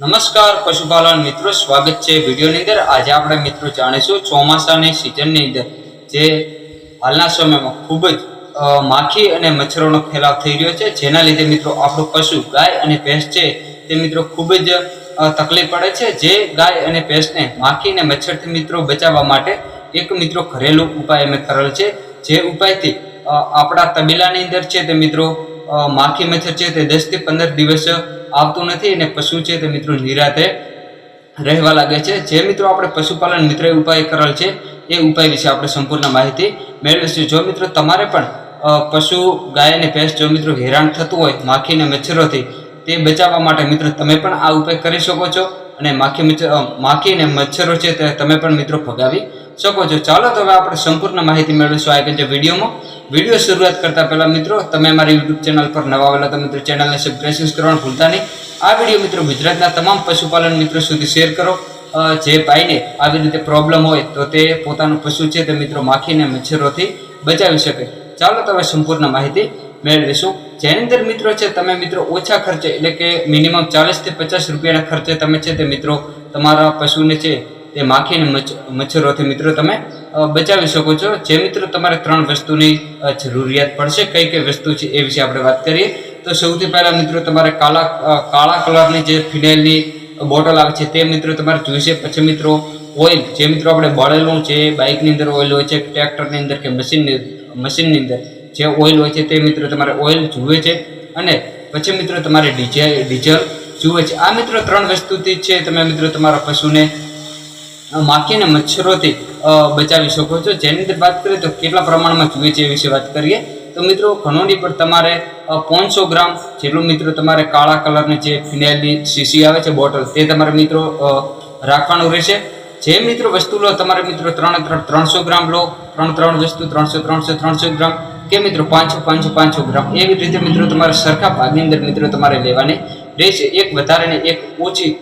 નમસ્કાર પશુપાલન મિત્રો, સ્વાગત છે વિડીયોની અંદર. આજે આપણે મિત્રો જાણીશું ચોમાસાની સિઝનની અંદર જે હાલના સમયમાં ખૂબ જ માખી અને મચ્છરોનો ફેલાવ થઈ રહ્યો છે. જેના લીધે મિત્રો આપણું પશુ, ગાય અને ભેંસ છે તે મિત્રો ખૂબ જ તકલીફ પડે છે. જે ગાય અને ભેંસને માખી અને મચ્છરથી મિત્રો બચાવવા માટે એક મિત્રો ઘરેલું ઉપાય અમે કરેલ છે. જે ઉપાયથી આપણા તબેલાની અંદર છે તે મિત્રો માખી મચ્છર છે તે દસથી પંદર દિવસ આવતું નથી અને પશુ છે તે મિત્રો નિરાતે રહેવા લાગે છે. જે મિત્રો આપણે પશુપાલન મિત્ર ઉપાય કરેલ છે, એ ઉપાય વિશે આપણે સંપૂર્ણ માહિતી મેળવીશું. જો મિત્રો તમારે પણ પશુ, ગાય અને ભેંસ જો મિત્રો હેરાન થતું હોય, માખી અને મચ્છરોથી, તે બચાવવા માટે મિત્રો તમે પણ આ ઉપાય કરી શકો છો અને માખી મચ્છર માખી અને મચ્છરો છે તે તમે પણ મિત્રો ભગાવી શકો છો. ચાલો તો હવે આપણે સંપૂર્ણ માહિતી મેળવીશું આગળ જે વિડીયોમાં. વીડિયો શરૂઆત કરતા પહેલા મિત્રો, તમે અમારી યુટ્યુબ ચેનલ પર નવા આવેલા તો મિત્રો ચેનલને સબસ્ક્રાઈબ કરવાનું ભૂલતા નહીં. આ વીડિયો મિત્રો ગુજરાતના તમામ પશુપાલન મિત્રો સુધી શેર કરો. જે ભાઈને આવી રીતે પ્રોબ્લેમ હોય તો તે પોતાનું પશુ છે તે મિત્રો માખીને મચ્છરોથી બચાવી શકે. ચાલો તો હવે સંપૂર્ણ માહિતી મેળવીશું. જેની અંદર મિત્રો છે, તમે મિત્રો ઓછા ખર્ચે એટલે કે મિનિમમ ચાલીસથી પચાસ રૂપિયાના ખર્ચે તમે છે તે મિત્રો તમારા પશુને છે તે માખી અને મચ્છરોથી મિત્રો તમે બચાવી શકો છો. જે મિત્રો તમારે ત્રણ વસ્તુની જરૂરિયાત પડશે, કઈ કઈ વસ્તુ છે એ વિશે આપણે વાત કરીએ. તો સૌથી પહેલાં મિત્રો તમારે કાળા કાળા કલરની જે ફિનાઇલની બોટલ આવે છે તે મિત્રો તમારે જોઈશે. પછી મિત્રો ઓઇલ, જે મિત્રો આપણે બળેલું છે, બાઇકની અંદર ઓઇલ હોય છે, ટ્રેક્ટરની અંદર કે મશીનની મશીનની અંદર જે ઓઇલ હોય છે તે મિત્રો તમારે ઓઇલ જુએ છે. અને પછી મિત્રો તમારે ડીઝલ ડીઝલ જુએ છે. આ મિત્રો ત્રણ વસ્તુથી છે. તમે મિત્રો તમારા પશુને માખીને મચ્છરોથી બચાવી શકો છો. જેની અંદર વાત કરીએ તો કેટલા પ્રમાણમાં જુએ છે એ વિશે વાત કરીએ. તો મિત્રો ઘણોડી પર તમારે પાંચસો ગ્રામ જેટલું મિત્રો તમારે કાળા કલરની જે ફિનેલની શીશી આવે છે, બોટલ, તે તમારે મિત્રો રાખવાનું રહેશે. જે મિત્રો વસ્તુ લો, તમારે મિત્રો ત્રણ ત્રણ, ત્રણસો ગ્રામ લો. ત્રણ ત્રણ વસ્તુ, ત્રણસો ત્રણસો ત્રણસો ગ્રામ. કે મિત્રો પાંચસો પાંચસો પાંચસો ગ્રામ. એવી રીતે મિત્રો તમારે સરખા ભાગની અંદર મિત્રો તમારે લેવાની રહેશે. એક વધારે ને એક ઓછી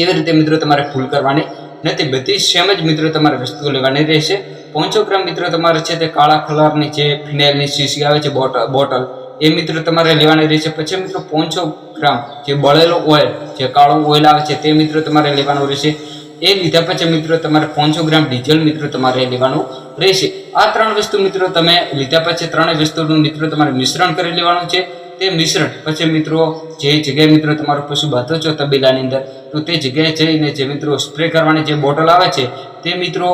એવી રીતે મિત્રો તમારે ભૂલ કરવાની નથી, બધી સેમ જ મિત્રો તમારે વસ્તુઓ લેવાની રહેશે. પાંચસો ગ્રામ મિત્રો તમારે છે તે કાળા કલરની જે ફિનેલની શીશી આવે છે બોટલ બોટલ, એ મિત્રો તમારે લેવાની રહેશે. પછી મિત્રો પાંચસો ગ્રામ જે બળેલો ઓઇલ, જે કાળો ઓઇલ આવે છે, તે મિત્રો તમારે લેવાનું રહેશે. એ લીધા પછી મિત્રો તમારે પાંચસો ગ્રામ ડીઝલ મિત્રો તમારે લેવાનું રહેશે. આ ત્રણ વસ્તુ મિત્રો તમે લીધા પછી ત્રણેય વસ્તુનું મિત્રો તમારે મિશ્રણ કરી લેવાનું છે. તે મિશ્રણ. પછી મિત્રો, જે જગ્યાએ મિત્રો તમારો પશુ બાંધો છો તબેલાની અંદર, તો તે જગ્યાએ જઈને જે મિત્રો સ્પ્રે કરવાની જે બોટલ આવે છે, તે મિત્રો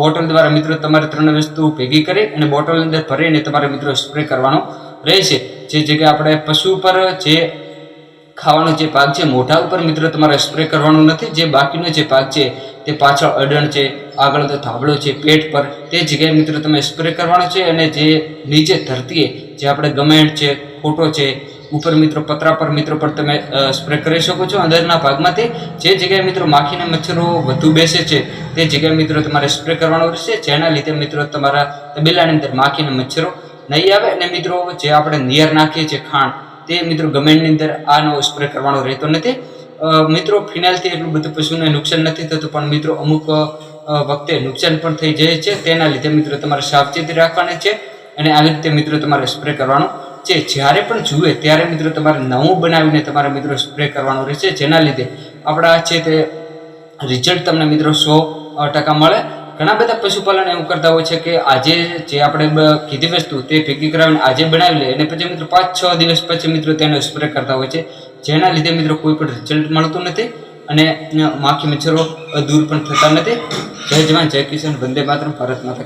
બોટલ દ્વારા મિત્રો તમારે ત્રણ વસ્તુ ભેગી કરી અને બોટલની અંદર ભરીને તમારે મિત્રો સ્પ્રે કરવાનો રહેશે. જે જગ્યાએ આપણે પશુ પર જે ખાવાનો જે ભાગ છે, મોઢા ઉપર મિત્રો તમારે સ્પ્રે કરવાનું નથી. જે બાકીનો જે ભાગ છે તે પાછળ અડણ છે, આગળ તો થાંભલો છે, પેટ પર. તે જગ્યાએ મિત્રો તમે સ્પ્રે કરવાનો છે અને જે નીચે ધરતીએ જે આપણે ગમેન્ટ છે, ખોટો છે, ઉપર મિત્રો પતરા પર મિત્રો પર તમે સ્પ્રે કરી શકો છો. અંદરના ભાગમાંથી જે જગ્યાએ મિત્રો માખીને મચ્છરો વધુ બેસે છે, તે જગ્યાએ મિત્રો તમારે સ્પ્રે કરવાનો રહેશે. જેના લીધે મિત્રો તમારા તબેલાની અંદર માખીને મચ્છરો નહીં આવે અને મિત્રો જે આપણે નિયર નાખીએ છીએ ખાંડ, તે મિત્રો ગમેન્ટની અંદર આનો સ્પ્રે કરવાનો રહેતો નથી. મિત્રો, ફિનાઇલથી એટલું બધું પશુને નુકસાન નથી થતું, પણ મિત્રો, અમુક વખતે નુકસાન પણ થઈ જાય છે. તેના લીધે મિત્રો, તમારે સાવચેતી રાખવાની છે અને આવી રીતે મિત્રો, તમારે સ્પ્રે કરવાનો છે. જ્યારે પણ જુએ, ત્યારે મિત્રો, તમારે નવું બનાવીને તમારે મિત્રો સ્પ્રે કરવાનો રહેશે. જેના લીધે આપણા છે તે રિઝલ્ટ તમને મિત્રો સો ટકા મળે. ઘણા બધા પશુપાલન એવું કરતા હોય છે કે આજે જે આપણે કીધી વસ્તુ તે ભેગી કરાવીને આજે બનાવી લે. અને પછી મિત્રો પાંચ, છ દિવસ પછી મિત્રો તેનો સ્પ્રે કરતા હોય છે. જેના લીધે મિત્રો કોઈ પણ રિઝલ્ટ મળતું નથી અને માખી મચ્છરો દૂર પણ થતા નથી. જય જવાન, જય કિશન વંદે માતરમ, ભારત માતા